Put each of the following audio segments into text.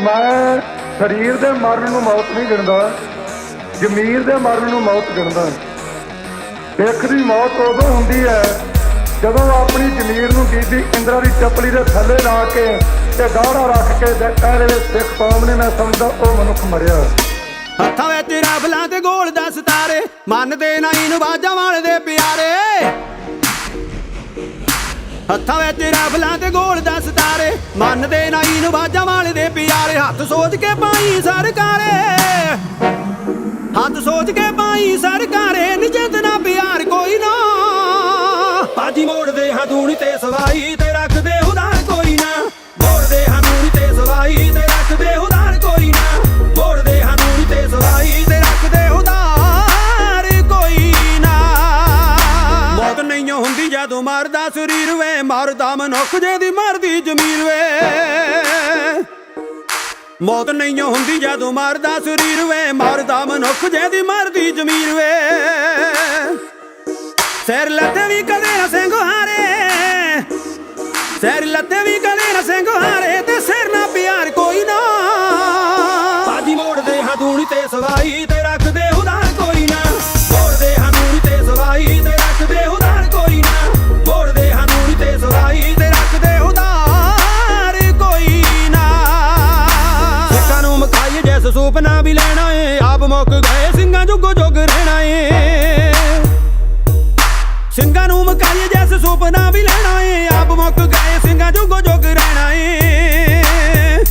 ਮੈਂ ਸਰੀਰ ਦੇ ਮਰਨ ਨੂੰ ਮੌਤ ਨਹੀਂ ਗਿਣਦਾ, ਜ਼ਮੀਰ ਦੇ ਮਰਨ ਨੂੰ ਮੌਤ ਗਿਣਦਾ। ਸਿੱਖ ਦੀ ਮੌਤ ਉਦੋਂ ਹੁੰਦੀ ਹੈ ਜਦੋਂ ਆਪਣੀ ਜ਼ਮੀਰ ਨੂੰ ਬੀਬੀ ਇੰਦਰਾ ਦੀ ਚੱਪਲੀ ਦੇ ਥੱਲੇ ਲਾ ਕੇ ਤੇ ਗਾੜਾ ਰੱਖ ਕੇ ਤੇ ਦੇ ਸਿੱਖ ਕੌਮ ਨੇ, ਮੈਂ ਸਮਝਦਾ ਉਹ ਮਨੁੱਖ ਮਰਿਆ। ਹੱਥਾਂ ਵਿੱਚ ਰਫਲਾਂ ਤੇ ਗੋਲ ਦਾ ਸਤਾਰੇ, ਮੰਨਦੇ ਨਹੀਂ ਨੂੰ ਬਾਜਾਂ ਵਾਲੇ ਦੇ ਪਿਆਰੇ। ਹੱਥਾਂ ਵਿੱਚ ਰਫਲਾਂ ਤੇ ਗੋਲ ਦਾ ਸਤਾਰੇ। ਮੰਨਦੇ ਨਹੀਂ ਨੂੰ ਬਾਜਾਂ ਵਾਲੇ ਦੇ ਪਿਆਰੇ। ਹੱਥ ਸੋਚ ਕੇ ਪਾਈ ਸਰਕਾਰੇ। ਹੱਥ ਸੋਚ ਕੇ ਪਾਈ ਸਰਕਾਰੇ। ਨਿਜਤ ਨਾ ਪਿਆਰ ਕੋਈ ਨਾ। ਬਾਜੀ ਮੋੜਦੇ ਹਾਂ ਦੂਣੀ ਤੇ ਸਵਾਈ ਤੇ ਰੱਖਦੇ ਓ ਹੁੰਦੀ ਮਰਦਾ ਸਰੀਰ ਵੇ, ਮਰਦਾ ਮਨੁੱਖ ਜੇ ਦੀ ਮਰਦੀ ਜ਼ਮੀਰ ਵੇ। ਮੌਤ ਨਹੀਂ ਹੁੰਦੀ ਜਦੋਂ ਮਰਦਾ ਸਰੀਰ ਵੇ, ਮਰਦਾ ਮਨੁੱਖ ਜੇ ਦੀ ਮਰਦੀ ਜ਼ਮੀਰ ਵੇ। ਸਿਰ ਲੱਤੇ ਵੀ ਕਦੇ ਨਾ ਸਿੰਘ ਹਾਰੇ, ਸਿਰ ਲੱਤੇ ਵੀ ਕਦੇ ਨਾ ਸਿੰਘ ਸੁਪਨਾ ਵੀ ਲੈਣਾ ਏ ਆਪ ਮੁੱਕ ਗਏ, ਸਿੰਘਾਂ ਜੁਗੋ ਜੁਗ ਰਹਿਣਾ ਏ ਸਿੰਘਾਂ ਨੂੰ ਮਕਾਈ ਜੈਸ ਸੁਪਨਾ ਵੀ ਲੈਣਾ ਏ ਆਪ ਮੁੱਕ ਗਏ, ਸਿੰਘਾਂ ਜੁਗੋ ਜੁਗ ਰਹਿਣਾ ਏ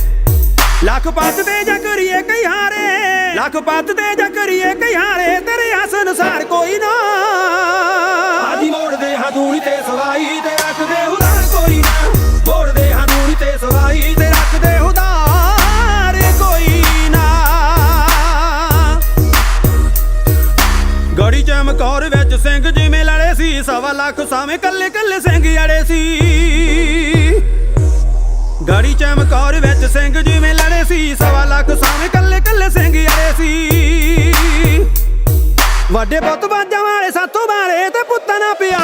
ਲੱਖ ਪੱਤ ਤੇ ਜਾ ਕਰੀਏ ਕਈ ਹਾਰੇ, ਲੱਖ ਪੱਤ ਤੇ ਜਾ ਕਰੀਏ ਕਈ ਹਾਰੇ, ਤੇਰੇ ਆਸ ਅਨੁਸਾਰ ਗੜੀ ਵਿੱਚ ਸਿੰਘ ਜਿਵੇਂ ਲੜੇ ਸੀ, ਸਵਾ ਲੱਖ ਸਾਵੇਂ ਕੱਲੇ ਕੱਲੇ ਸਿੰਘ ਅੜੇ ਸੀ। ਗੜੀ ਚਮਕੌਰ ਵਿੱਚ ਸਿੰਘ ਜਿਵੇਂ ਲੜੇ ਸੀ, ਸਵਾ ਲੱਖ ਸਾਵੇਂ ਕੱਲੇ ਕੱਲੇ ਸਿੰਘ ਅੜੇ ਸੀ। ਵੱਡੇ ਪੁੱਤ ਬਾਜਾਂ ਵਾਲੇ, ਸਾਥੋਂ ਵਾਲੇ ਤੇ ਪੁੱਤਾਂ ਨਾ ਪਿਆ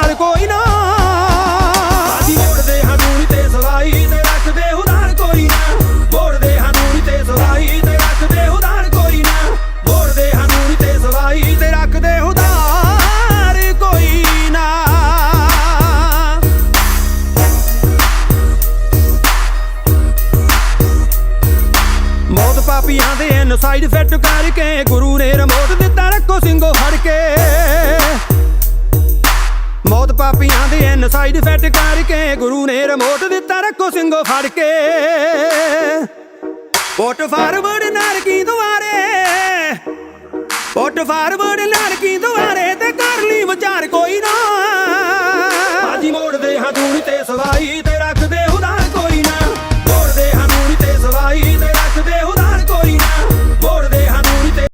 ਸਾਈਡ ਫਿੱਟ ਕਰਕੇ ਗੁਰੂ ਨੇ ਰਿਮੋਟ ਦਿੱਤਾ ਰੱਖੋ ਸਿੰਘੋ ਫੜ ਕੇ। ਮੌਤ ਪਾਪੀਆਂ ਦੇ ਐਨ ਸਾਈਡ ਫਿੱਟ ਕਰਕੇ ਗੁਰੂ ਨੇ ਰਿਮੋਟ ਦਿੱਤਾ ਰੱਖੋ ਸਿੰਘੋ ਫੜ ਕੇ। ਪੁੱਟ ਫਾਰਵਰਡ ਨਾਰਕੀ ਦੁਆਰੇ। ਪੁੱਟ ਫਾਰਵਰਡ ਨਾਰਕੀ ਦੁਆਰੇ